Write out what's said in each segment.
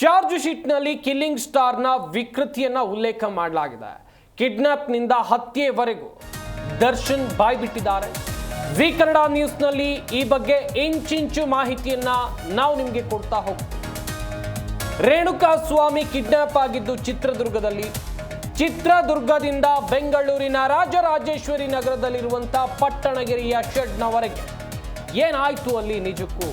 Charge ಶೀಟ್ನಲ್ಲಿ killing ಸ್ಟಾರ್ನ ವಿಕೃತಿಯನ್ನ ಉಲ್ಲೇಖ ಮಾಡಲಾಗಿದೆ. ಕಿಡ್ನಾಪ್ನಿಂದ ಹತ್ಯೆವರೆಗೂ ದರ್ಶನ್ ಬಾಯ್ಬಿಟ್ಟಿದ್ದಾರೆ. ಜಿ ಕನ್ನಡ ನ್ಯೂಸ್ನಲ್ಲಿ ಈ ಬಗ್ಗೆ ಇಂಚಿಂಚು ಮಾಹಿತಿಯನ್ನ ನಾವು ನಿಮಗೆ ಕೊಡ್ತಾ ಹೋಗ್ತೀವಿ. ರೇಣುಕಾ ಸ್ವಾಮಿ ಕಿಡ್ನಾಪ್ ಆಗಿದ್ದು ಚಿತ್ರದುರ್ಗದಲ್ಲಿ. ಚಿತ್ರದುರ್ಗದಿಂದ ಬೆಂಗಳೂರಿನ ರಾಜರಾಜೇಶ್ವರಿ ನಗರದಲ್ಲಿರುವಂಥ ಪಟ್ಟಣಗಿರಿಯ ಶೆಡ್ನವರೆಗೆ. ಏನಾಯಿತು ಅಲ್ಲಿ ನಿಜಕ್ಕೂ?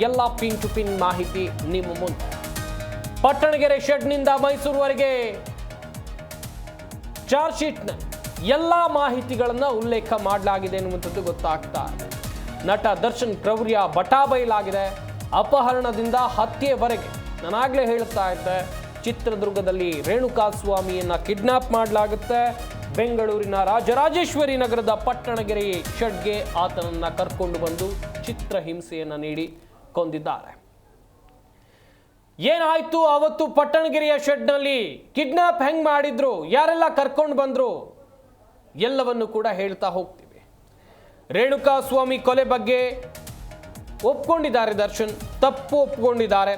ಎಲ್ಲ ಪಿನ್ ಟು ಪಿನ್ ಮಾಹಿತಿ ನಿಮ್ಮ ಮುಂದೆ. ಪಟ್ಟಣಗೆರೆ ಶೆಡ್ನಿಂದ ಮೈಸೂರುವರೆಗೆ ಚಾರ್ಜ್ ಶೀಟ್ನ ಎಲ್ಲ ಮಾಹಿತಿಗಳನ್ನು ಉಲ್ಲೇಖ ಮಾಡಲಾಗಿದೆ ಎನ್ನುವಂಥದ್ದು ಗೊತ್ತಾಗ್ತಾ ಇದೆ. ನಟ ದರ್ಶನ್ ಕ್ರೌರ್ಯ ಬಟಾಬೈಲಾಗಿದೆ ಅಪಹರಣದಿಂದ ಹತ್ಯೆವರೆಗೆ ನಾನಾಗಲೇ ಹೇಳ್ತಾ ಇದ್ದೆ, ಚಿತ್ರದುರ್ಗದಲ್ಲಿ ರೇಣುಕಾ ಸ್ವಾಮಿಯನ್ನ ಕಿಡ್ನಾಪ್ ಮಾಡಲಾಗುತ್ತೆ. ಬೆಂಗಳೂರಿನ ರಾಜರಾಜೇಶ್ವರಿ ನಗರದ ಪಟ್ಟಣಗೆರೆ ಶೆಡ್ಗೆ ಆತನನ್ನ ಕರ್ಕೊಂಡು ಬಂದು ಚಿತ್ರಹಿಂಸೆಯನ್ನ ನೀಡಿ ಕೊಂದಿದ್ದಾರೆ. ಏನಾಯ್ತು ಅವತ್ತು ಪಟ್ಟಣಗಿರಿಯ ಶೆಡ್ನಲ್ಲಿ? ಕಿಡ್ನಾಪ್ ಹೆಂಗ್ ಮಾಡಿದ್ರು? ಯಾರೆಲ್ಲ ಕರ್ಕೊಂಡು ಬಂದ್ರು? ಎಲ್ಲವನ್ನು ಕೂಡ ಹೇಳ್ತಾ ಹೋಗ್ತೀವಿ. ರೇಣುಕಾ ಸ್ವಾಮಿ ಕೊಲೆ ಬಗ್ಗೆ ಒಪ್ಕೊಂಡಿದ್ದಾರೆ ದರ್ಶನ್, ತಪ್ಪು ಒಪ್ಕೊಂಡಿದ್ದಾರೆ.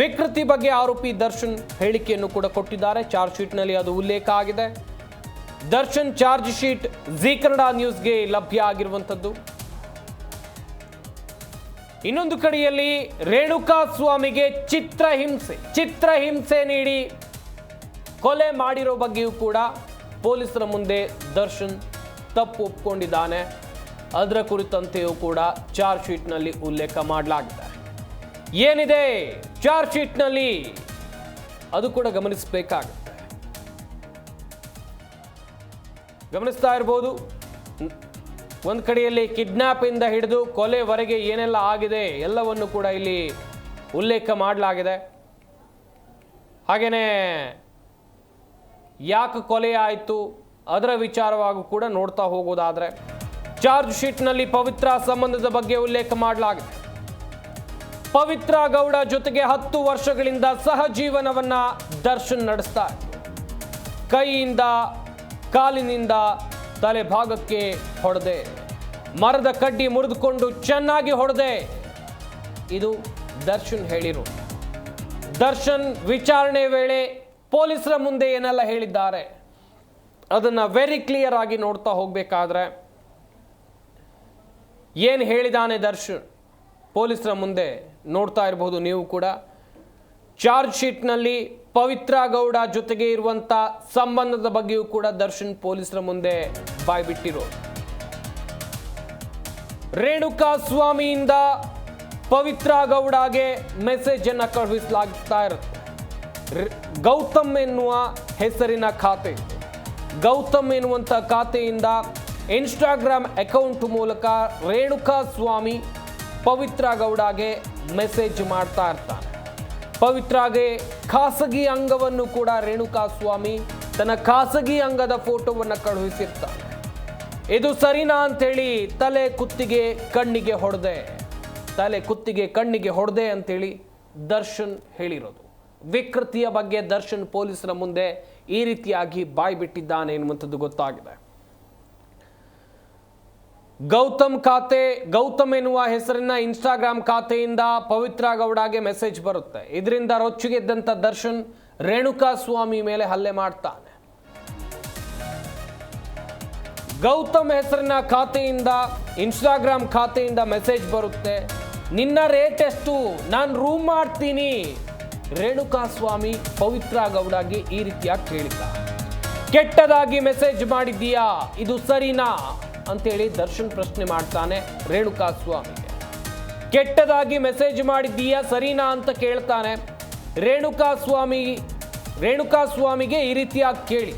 ವಿಕೃತಿ ಬಗ್ಗೆ ಆರೋಪಿ ದರ್ಶನ್ ಹೇಳಿಕೆಯನ್ನು ಕೂಡ ಕೊಟ್ಟಿದ್ದಾರೆ. ಚಾರ್ಜ್ ಶೀಟ್ನಲ್ಲಿ ಅದು ಉಲ್ಲೇಖ ಆಗಿದೆ. Darshan charge sheet Zee Kannada ನ್ಯೂಸ್ಗೆ ಲಭ್ಯ ಆಗಿರುವಂಥದ್ದು. ಇನ್ನೊಂದು ಕಡೆಯಲ್ಲಿ ರೇಣುಕಾ ಸ್ವಾಮಿಗೆ ಚಿತ್ರಹಿಂಸೆ ಚಿತ್ರಹಿಂಸೆ ನೀಡಿ ಕೊಲೆ ಮಾಡಿರೋ ಬಗ್ಗೆಯೂ ಕೂಡ ಪೊಲೀಸರ ಮುಂದೆ ದರ್ಶನ್ ತಪ್ಪು ಒಪ್ಕೊಂಡಿದ್ದಾನೆ. ಅದರ ಕುರಿತಂತೆಯೂ ಕೂಡ ಚಾರ್ಜ್ ಶೀಟ್ನಲ್ಲಿ ಉಲ್ಲೇಖ ಮಾಡಲಾಗಿದೆ. ಏನಿದೆ ಚಾರ್ಜ್ ಶೀಟ್ನಲ್ಲಿ? ಅದು ಕೂಡ ಗಮನಿಸಬೇಕಾಗುತ್ತೆ. ಗಮನಿಸ್ತಾ ಇರ್ಬೋದು. ಒಂದು ಕಡೆಯಲ್ಲಿ ಕಿಡ್ನಾಪ್ ಇಂದ ಹಿಡಿದು ಕೊಲೆವರೆಗೆ ಏನೆಲ್ಲ ಆಗಿದೆ ಎಲ್ಲವನ್ನು ಕೂಡ ಇಲ್ಲಿ ಉಲ್ಲೇಖ ಮಾಡಲಾಗಿದೆ. ಹಾಗೆಯೇ ಯಾಕೆ ಕೊಲೆ ಆಯಿತು ಅದರ ವಿಚಾರವಾಗೂ ಕೂಡ ನೋಡ್ತಾ ಹೋಗೋದಾದರೆ ಚಾರ್ಜ್ ಶೀಟ್ನಲ್ಲಿ ಪವಿತ್ರ ಸಂಬಂಧದ ಬಗ್ಗೆ ಉಲ್ಲೇಖ ಮಾಡಲಾಗಿದೆ. ಪವಿತ್ರ ಗೌಡ ಜೊತೆಗೆ ಹತ್ತು ವರ್ಷಗಳಿಂದ ಸಹಜೀವನವನ್ನು ದರ್ಶನ್ ನಡೆಸ್ತಾ ಕೈಯಿಂದ, ಕಾಲಿನಿಂದ ತಲೆ ಭಾಗಕ್ಕೆ ಹೊಡೆದೆ. ಮರದ ಕಡ್ಡಿ ಮುರಿದುಕೊಂಡು ಚೆನ್ನಾಗಿ ಹೊಡೆದೆ. ಇದು ದರ್ಶನ್ ಹೇಳಿರು. ದರ್ಶನ್ ವಿಚಾರಣೆ ವೇಳೆ ಪೊಲೀಸರ ಮುಂದೆ ಏನೆಲ್ಲ ಹೇಳಿದ್ದಾರೆ, ಅದನ್ನು ವೆರಿ ಕ್ಲಿಯರ್ ಆಗಿ ನೋಡ್ತಾ ಹೋಗಬೇಕಾದ್ರೆ, ಏನು ಹೇಳಿದಾನೆ ದರ್ಶನ್? ಪೊಲೀಸರ ಮುಂದೆ ನೋಡ್ತಾ ಇರಬಹುದು ನೀವು ಕೂಡ. ಚಾರ್ಜ್ ಶೀಟ್ನಲ್ಲಿ ಪವಿತ್ರ ಗೌಡ ಜೊತೆಗೆ ಇರುವಂತ ಸಂಬಂಧದ ಬಗ್ಗೆಯೂ ಕೂಡ ದರ್ಶನ್ ಪೊಲೀಸರ ಮುಂದೆ ಬಾಯ್ಬಿಟ್ಟಿರು. ರೇಣುಕಾ ಸ್ವಾಮಿಯಿಂದ ಪವಿತ್ರ ಗೌಡಗೆ ಮೆಸೇಜ್ ಅನ್ನ ಕಳುಹಿಸಲಾಗ್ತಾ ಇರುತ್ತೆ. ಗೌತಮ್ ಎನ್ನುವ ಹೆಸರಿನ ಖಾತೆ. ಗೌತಮ್ ಎನ್ನುವಂಥ ಖಾತೆಯಿಂದ ಇನ್ಸ್ಟಾಗ್ರಾಮ್ ಅಕೌಂಟ್ ಮೂಲಕ ರೇಣುಕಾ ಸ್ವಾಮಿ ಪವಿತ್ರ ಗೌಡಗೆ ಮೆಸೇಜ್ ಮಾಡ್ತಾ ಇರ್ತಾನೆ. ಪವಿತ್ರಾಗೆ ಖಾಸಗಿ ಅಂಗವನ್ನು ಕೂಡ ರೇಣುಕಾ ಸ್ವಾಮಿ ತನ್ನ ಖಾಸಗಿ ಅಂಗದ ಫೋಟೋವನ್ನು ಕಳುಹಿಸಿರ್ತಾನೆ. ಇದು ಸರಿನಾ ಅಂತೇಳಿ ತಲೆ ಕುತ್ತಿಗೆ ಕಣ್ಣಿಗೆ ಹೊಡೆದೆ. ತಲೆ ಕುತ್ತಿಗೆ ಕಣ್ಣಿಗೆ ಹೊಡೆದೆ ಅಂತೇಳಿ ದರ್ಶನ್ ಹೇಳಿರೋದು. ವಿಕೃತಿಯ ಬಗ್ಗೆ ದರ್ಶನ್ ಪೊಲೀಸರ ಮುಂದೆ ಈ ರೀತಿಯಾಗಿ ಬಾಯ್ಬಿಟ್ಟಿದ್ದಾನೆ ಎನ್ನುವಂಥದ್ದು ಗೊತ್ತಾಗಿದೆ. ಗೌತಮ್ ಖಾತೆ, ಗೌತಮ್ ಎನ್ನುವ ಹೆಸರಿನ ಇನ್ಸ್ಟಾಗ್ರಾಮ್ ಖಾತೆಯಿಂದ ಪವಿತ್ರ ಗೌಡಗೆ ಮೆಸೇಜ್ ಬರುತ್ತೆ. ಇದರಿಂದ ರೊಚ್ಚಿಗೆದ್ದಂಥ ದರ್ಶನ್ ರೇಣುಕಾ ಸ್ವಾಮಿ ಮೇಲೆ ಹಲ್ಲೆ ಮಾಡ್ತಾನೆ. ಗೌತಮ್ ಹೆಸರಿನ ಖಾತೆಯಿಂದ ಇನ್ಸ್ಟಾಗ್ರಾಮ್ ಖಾತೆಯಿಂದ ಮೆಸೇಜ್ ಬರುತ್ತೆ. ನಿನ್ನ ರೇಟ್ ಎಷ್ಟು? ನಾನು ರೂಮ್ ಮಾಡ್ತೀನಿ. ರೇಣುಕಾ ಸ್ವಾಮಿ ಪವಿತ್ರ ಗೌಡಗೆ ಈ ರೀತಿಯಾಗಿ ಕೇಳಿದ್ದ. ಕೆಟ್ಟದಾಗಿ ಮೆಸೇಜ್ ಮಾಡಿದ್ದೀಯಾ? ಇದು ಸರಿನಾ? ಅಂತೇಳಿ ದರ್ಶನ್ ಪ್ರಶ್ನೆ ಮಾಡ್ತಾನೆ ರೇಣುಕಾ ಸ್ವಾಮಿಗೆ ಕೆಟ್ಟದಾಗಿ ಮೆಸೇಜ್ ಮಾಡಿದ್ದೀಯಾ, ಸರಿನಾ ಅಂತ ಕೇಳ್ತಾನೆ. ರೇಣುಕಾ ಸ್ವಾಮಿ, ರೇಣುಕಾ ಸ್ವಾಮಿಗೆ ಈ ರೀತಿಯಾಗಿ ಕೇಳಿ.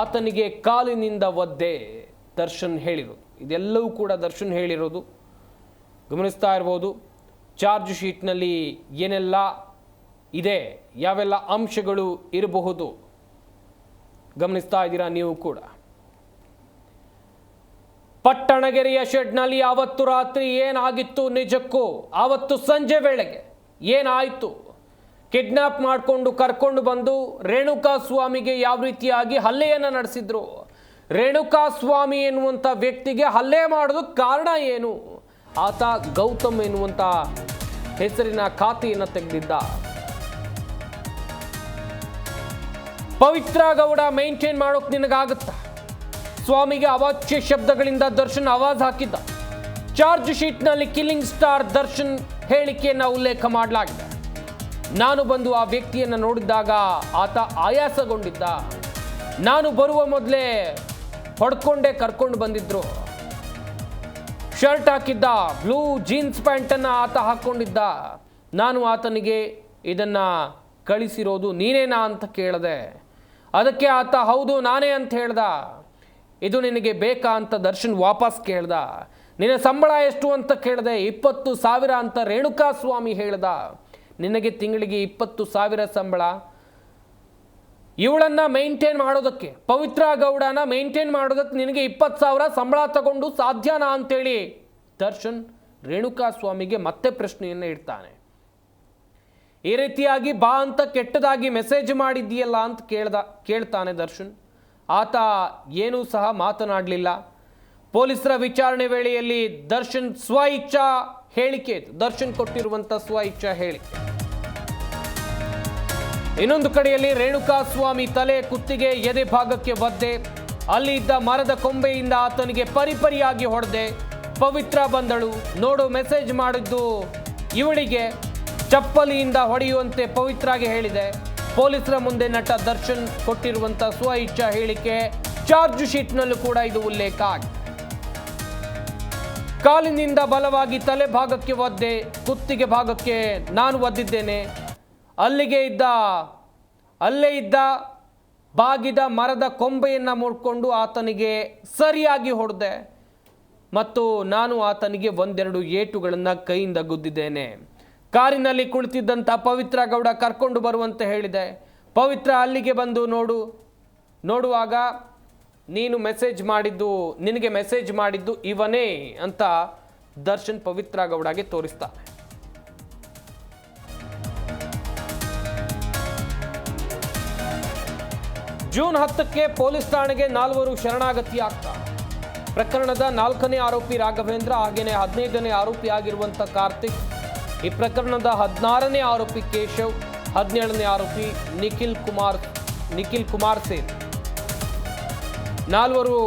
ಆತನಿಗೆ ಕಾಲಿನಿಂದ ಒದ್ದೆ, ದರ್ಶನ್ ಹೇಳಿರೋದು. ಇದೆಲ್ಲವೂ ಕೂಡ ದರ್ಶನ್ ಹೇಳಿರೋದು. ಗಮನಿಸ್ತಾ ಇರ್ಬೋದು. ಚಾರ್ಜ್ ಶೀಟ್ನಲ್ಲಿ ಏನೆಲ್ಲ ಇದೆ, ಯಾವೆಲ್ಲ ಅಂಶಗಳು ಇರಬಹುದು, ಗಮನಿಸ್ತಾ ಇದ್ದೀರಾ ನೀವು ಕೂಡ? ಪಟ್ಟಣಗೆರೆಯ ಶೆಡ್ನಲ್ಲಿ ಆವತ್ತು ರಾತ್ರಿ ಏನಾಗಿತ್ತು ನಿಜಕ್ಕೂ? ಆವತ್ತು ಸಂಜೆ ವೇಳೆಗೆ ಏನಾಯಿತು? ಕಿಡ್ನಾಪ್ ಮಾಡಿಕೊಂಡು ಕರ್ಕೊಂಡು ಬಂದು ರೇಣುಕಾ ಸ್ವಾಮಿಗೆ ಯಾವ ರೀತಿಯಾಗಿ ಹಲ್ಲೆಯನ್ನು ನಡೆಸಿದ್ರು? ರೇಣುಕಾ ಸ್ವಾಮಿ ಎನ್ನುವಂಥ ವ್ಯಕ್ತಿಗೆ ಹಲ್ಲೆ ಮಾಡೋದು ಕಾರಣ ಏನು? ಆತ ಗೌತಮ್ ಎನ್ನುವಂಥ ಹೆಸರಿನ ಖಾತೆಯನ್ನು ತೆಗೆದಿದ್ದ. ಪವಿತ್ರ ಗೌಡ ಮೇಂಟೈನ್ ಮಾಡೋಕೆ ನಿನಗಾಗುತ್ತಾ? ಸ್ವಾಮಿಗೆ ಅವಾಚ್ಯ ಶಬ್ದಗಳಿಂದ ದರ್ಶನ್ ಆವಾಜ್ ಹಾಕಿದ್ದ. ಚಾರ್ಜ್ ಶೀಟ್ನಲ್ಲಿ ಕಿಲ್ಲಿಂಗ್ ಸ್ಟಾರ್ ದರ್ಶನ್ ಹೇಳಿಕೆಯನ್ನು ಉಲ್ಲೇಖ ಮಾಡಲಾಗಿದೆ. ನಾನು ಬಂದು ಆ ವ್ಯಕ್ತಿಯನ್ನು ನೋಡಿದಾಗ ಆತ ಆಯಾಸಗೊಂಡಿದ್ದ. ನಾನು ಬರುವ ಮೊದಲೇ ಹೊಡ್ಕೊಂಡೇ ಕರ್ಕೊಂಡು ಬಂದಿದ್ರು. ಶರ್ಟ್ ಹಾಕಿದ್ದ, ಬ್ಲೂ ಜೀನ್ಸ್ ಪ್ಯಾಂಟನ್ನು ಆತ ಹಾಕ್ಕೊಂಡಿದ್ದ ನಾನು ಆತನಿಗೆ ಇದನ್ನ ಕಳಿಸಿರೋದು ನೀನೇನಾ ಅಂತ ಕೇಳಿದೆ. ಅದಕ್ಕೆ ಆತ, ಹೌದು, ನಾನೇ ಅಂತ ಹೇಳ್ದ. ಇದು ನಿನಗೆ ಬೇಕಾ ಅಂತ ದರ್ಶನ್ ವಾಪಸ್ ಕೇಳ್ದ. ನಿನ್ನ ಸಂಬಳ ಎಷ್ಟು ಅಂತ ಕೇಳಿದೆ ಇಪ್ಪತ್ತು ಸಾವಿರ ಅಂತ ರೇಣುಕಾ ಸ್ವಾಮಿ ಹೇಳ್ದ. ನಿನಗೆ ತಿಂಗಳಿಗೆ ಇಪ್ಪತ್ತು ಸಾವಿರ ಸಂಬಳ. ಇವಳನ್ನು ಮೇಂಟೈನ್ ಮಾಡೋದಕ್ಕೆ, ಪವಿತ್ರ ಗೌಡನ ಮೇಂಟೈನ್ ಮಾಡೋದಕ್ಕೆ ನಿನಗೆ ಇಪ್ಪತ್ತು ಸಾವಿರ ಸಂಬಳ ತಗೊಂಡು ಸಾಧ್ಯನಾ ಅಂತೇಳಿ ದರ್ಶನ್ ರೇಣುಕಾ ಸ್ವಾಮಿಗೆ ಮತ್ತೆ ಪ್ರಶ್ನೆಯನ್ನು ಇಡ್ತಾನೆ. ಈ ರೀತಿಯಾಗಿ ಬಾ ಅಂತ ಕೆಟ್ಟದಾಗಿ ಮೆಸೇಜ್ ಮಾಡಿದ್ದೀಯಲ್ಲ ಅಂತ ಕೇಳ್ದ, ಕೇಳ್ತಾನೆ ದರ್ಶನ್. ಆತ ಏನೂ ಸಹ ಮಾತನಾಡಲಿಲ್ಲ. ಪೊಲೀಸರ ವಿಚಾರಣೆ ವೇಳೆಯಲ್ಲಿ ದರ್ಶನ್ ಸ್ವ ಇಚ್ಛಾ ಹೇಳಿಕೆ ದರ್ಶನ್ ಕೊಟ್ಟಿರುವಂಥ ಸ್ವ ಇಚ್ಛಾ ಹೇಳಿಕೆ. ಇನ್ನೊಂದು ಕಡೆಯಲ್ಲಿ ರೇಣುಕಾ ಸ್ವಾಮಿ ತಲೆ ಕುತ್ತಿಗೆ ಎದೆ ಭಾಗಕ್ಕೆ ಒದ್ದೆ. ಅಲ್ಲಿ ಇದ್ದ ಮರದ ಕೊಂಬೆಯಿಂದ ಆತನಿಗೆ ಪರಿಪರಿಯಾಗಿ ಹೊಡೆದೆ. ಪವಿತ್ರ ಬಂದಳು. ನೋಡು, ಮೆಸೇಜ್ ಮಾಡಿದ್ದು ಇವಳಿಗೆ. ಚಪ್ಪಲಿಯಿಂದ ಹೊಡೆಯುವಂತೆ ಪವಿತ್ರಾಗೆ ಹೇಳಿದೆ. ಪೊಲೀಸರ ಮುಂದೆ ನಟ ದರ್ಶನ್ ಕೊಟ್ಟಿರುವಂತ ಸ್ವ ಇಚ್ಛಾ ಹೇಳಿಕೆ. ಚಾರ್ಜ್ ಶೀಟ್ನಲ್ಲೂ ಕೂಡ ಇದು ಉಲ್ಲೇಖ. ಆಗಿದೆ ಕಾಲಿನಿಂದ ಬಲವಾಗಿ ತಲೆ ಭಾಗಕ್ಕೆ ಒದ್ದೆ, ಕುತ್ತಿಗೆ ಭಾಗಕ್ಕೆ ನಾನು ಒದ್ದಿದ್ದೇನೆ. ಅಲ್ಲಿಗೆ ಇದ್ದ, ಅಲ್ಲೇ ಇದ್ದ ಬಾಗಿದ ಮರದ ಕೊಂಬೆಯನ್ನು ಮುಡ್ಕೊಂಡು ಆತನಿಗೆ ಸರಿಯಾಗಿ ಹೊಡೆದೆ. ಮತ್ತು ನಾನು ಆತನಿಗೆ ಒಂದೆರಡು ಏಟುಗಳನ್ನು ಕೈಯಿಂದ ಗುದ್ದಿದ್ದೇನೆ. ಕಾರಿನಲ್ಲಿ ಕುಳಿತಿದ್ದಂಥ ಪವಿತ್ರ ಗೌಡ ಕರ್ಕೊಂಡು ಬರುವಂತೆ ಹೇಳಿದೆ. ಪವಿತ್ರ ಅಲ್ಲಿಗೆ ಬಂದು ನೋಡು. ನೋಡುವಾಗ ನೀನು ಮೆಸೇಜ್ ಮಾಡಿದ್ದು, ನಿನಗೆ ಮೆಸೇಜ್ ಮಾಡಿದ್ದು ಇವನೇ ಅಂತ ದರ್ಶನ್ ಪವಿತ್ರ ಗೌಡಗೆ ತೋರಿಸ್ತಾನೆ. ಜೂನ್ ಹತ್ತಕ್ಕೆ ಪೊಲೀಸ್ ಠಾಣೆಗೆ ನಾಲ್ವರು ಶರಣಾಗತಿ ಆಗ್ತಾರೆ ಪ್ರಕರಣದ ನಾಲ್ಕನೇ ಆರೋಪಿ ರಾಘವೇಂದ್ರ ಹಾಗೆಯೇ ಹದಿನೈದನೇ ಆರೋಪಿ ಆಗಿರುವಂಥ ಕಾರ್ತಿಕ್. ಈ ಪ್ರಕರಣದ ಹದಿನಾರನೇ ಆರೋಪಿ ಕೇಶವ್, ಹದಿನೇಳನೇ ಆರೋಪಿ ನಿಖಿಲ್ ಕುಮಾರ್ ನಿಖಿಲ್ ಕುಮಾರ್ ಸೇನ್ ನಾಲ್ವರು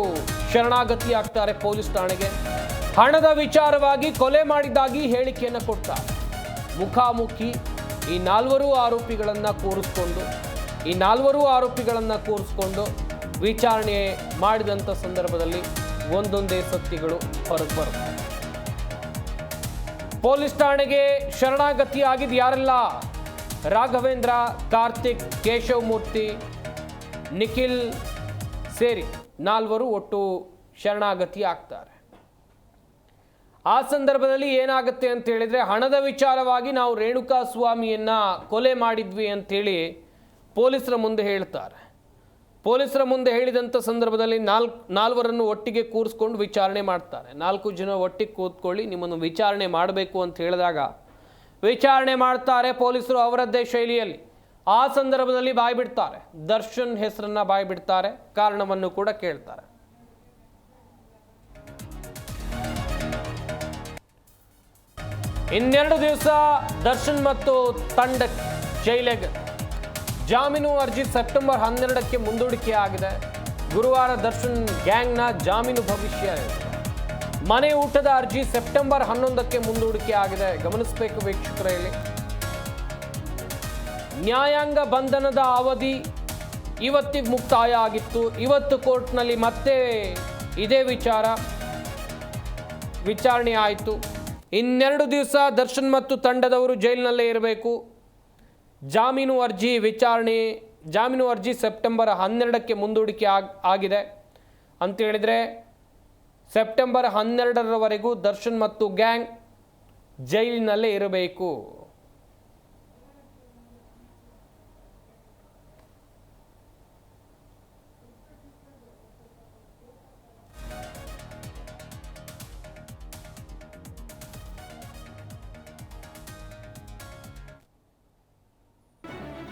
ಶರಣಾಗತಿ ಆಗ್ತಾರೆ ಪೊಲೀಸ್ ಠಾಣೆಗೆ. ಹಣದ ವಿಚಾರವಾಗಿ ಕೊಲೆ ಮಾಡಿದ್ದಾಗಿ ಹೇಳಿಕೆಯನ್ನು ಕೊಡ್ತಾರೆ. ಮುಖಾಮುಖಿ ಈ ನಾಲ್ವರು ಆರೋಪಿಗಳನ್ನು ಕೂರಿಸ್ಕೊಂಡು, ಈ ನಾಲ್ವರು ಆರೋಪಿಗಳನ್ನು ಕೂರಿಸ್ಕೊಂಡು ವಿಚಾರಣೆ ಮಾಡಿದಂಥ ಸಂದರ್ಭದಲ್ಲಿ ಒಂದೊಂದೇ ಸತ್ಯಗಳು ಹೊರಗೆ ಬರುತ್ತೆ. ಪೊಲೀಸ್ ಠಾಣೆಗೆ ಶರಣಾಗತಿ ಆಗಿದ್ದು ಯಾರೆಲ್ಲ? ರಾಘವೇಂದ್ರ, ಕಾರ್ತಿಕ್, ಕೇಶವಮೂರ್ತಿ, ನಿಖಿಲ್ ಸೇರಿ ನಾಲ್ವರು ಒಟ್ಟು ಶರಣಾಗತಿ ಆಗ್ತಾರೆ. ಆ ಸಂದರ್ಭದಲ್ಲಿ ಏನಾಗುತ್ತೆ ಅಂತ ಹೇಳಿದರೆ, ಹಣದ ವಿಚಾರವಾಗಿ ನಾವು ರೇಣುಕಾ ಸ್ವಾಮಿಯನ್ನು ಕೊಲೆ ಮಾಡಿದ್ವಿ ಅಂತೇಳಿ ಪೊಲೀಸರ ಮುಂದೆ ಹೇಳ್ತಾರೆ. ಪೊಲೀಸರ ಮುಂದೆ ಹೇಳಿದಂಥ ಸಂದರ್ಭದಲ್ಲಿ ನಾಲ್ಕು ನಾಲ್ವರನ್ನು ಒಟ್ಟಿಗೆ ಕೂರಿಸ್ಕೊಂಡು ವಿಚಾರಣೆ ಮಾಡ್ತಾರೆ. ನಾಲ್ಕು ಜನ ಒಟ್ಟಿಗೆ ಕೂತ್ಕೊಳ್ಳಿ, ನಿಮ್ಮನ್ನು ವಿಚಾರಣೆ ಮಾಡಬೇಕು ಅಂತ ಹೇಳಿದಾಗ ವಿಚಾರಣೆ ಮಾಡ್ತಾರೆ ಪೊಲೀಸರು ಅವರದ್ದೇ ಶೈಲಿಯಲ್ಲಿ. ಆ ಸಂದರ್ಭದಲ್ಲಿ ಬಾಯಿ ಬಿಡ್ತಾರೆ. ದರ್ಶನ್ ಹೆಸರನ್ನು ಬಾಯಿ ಬಿಡ್ತಾರೆ, ಕಾರಣವನ್ನು ಕೂಡ ಕೇಳ್ತಾರೆ. ಇನ್ನೆರಡು ದಿವಸ ದರ್ಶನ್ ಮತ್ತು ತಂಡ ಜೈಲಿಗೆ ಜಾಮೀನು ಅರ್ಜಿ ಸೆಪ್ಟೆಂಬರ್ ಹನ್ನೆರಡಕ್ಕೆ ಮುಂದೂಡಿಕೆಯಾಗಿದೆ. ಗುರುವಾರ ದರ್ಶನ್ ಗ್ಯಾಂಗ್ನ ಜಾಮೀನು ಭವಿಷ್ಯ. ಮನೆ ಊಟದ ಅರ್ಜಿ ಸೆಪ್ಟೆಂಬರ್ ಹನ್ನೊಂದಕ್ಕೆ ಮುಂದೂಡಿಕೆಯಾಗಿದೆ. ಗಮನಿಸಬೇಕು ವೀಕ್ಷಕರ ಇಲ್ಲಿ. ನ್ಯಾಯಾಂಗ ಬಂಧನದ ಅವಧಿ ಇವತ್ತಿಗೆ ಮುಕ್ತಾಯ ಆಗಿತ್ತು. ಇವತ್ತು ಕೋರ್ಟ್ನಲ್ಲಿ ಮತ್ತೆ ಇದೇ ವಿಚಾರ. ವಿಚಾರಣೆ ಆಯಿತು. ಇನ್ನೆರಡು ದಿವಸ ದರ್ಶನ್ ಮತ್ತು ತಂಡದವರು ಜೈಲಿನಲ್ಲೇ ಇರಬೇಕು. ಜಾಮೀನು ಅರ್ಜಿ ವಿಚಾರಣೆ, ಜಾಮೀನು ಅರ್ಜಿ ಸೆಪ್ಟೆಂಬರ್ ಹನ್ನೆರಡಕ್ಕೆ ಮುಂದೂಡಿಕೆ ಆಗ್, ಆಗಿದೆ. ಅಂತೇಳಿದರೆ ಸೆಪ್ಟೆಂಬರ್ ಹನ್ನೆರಡರವರೆಗೂ ದರ್ಶನ್ ಮತ್ತು ಗ್ಯಾಂಗ್ ಜೈಲಿನಲ್ಲೇ ಇರಬೇಕು.